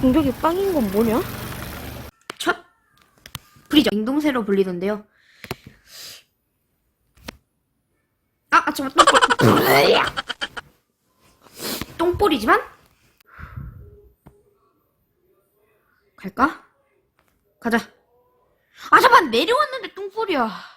공격이 빵인 건 뭐냐? 첫 프리저 맹동새로 불리던데요. 아, 아 잠깐 똥볼. 똥볼이지만 갈까? 가자. 아 잠깐 내려왔는데 똥볼이야.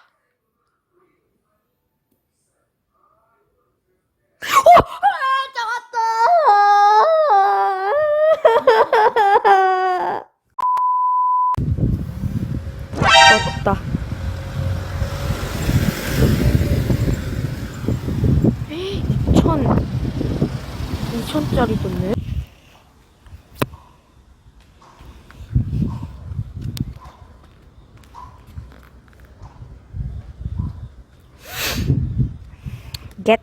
맞다. 2천, 2천짜리 떴네. 겟.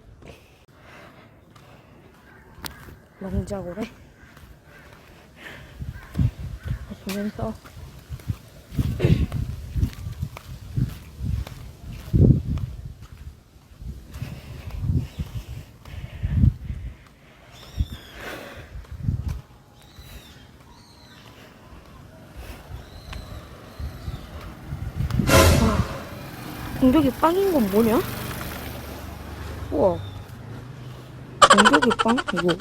롱자고래. 보면서 공격이 빵인 건 뭐냐? 우와. 공격이 빵? 이거.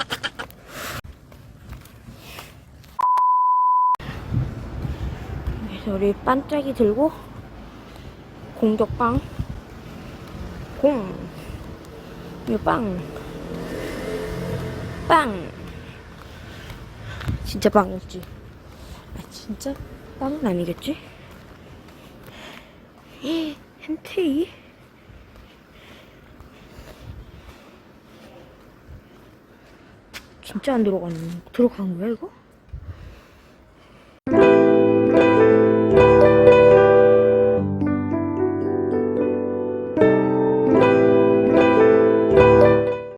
그래서 우리 반짝이 들고 공격 빵. 공. 이거 빵. 빵. 진짜 빵이었지. 아, 진짜 빵은 아니겠지? MT 진짜 안 들어간 들어간 거야 이거?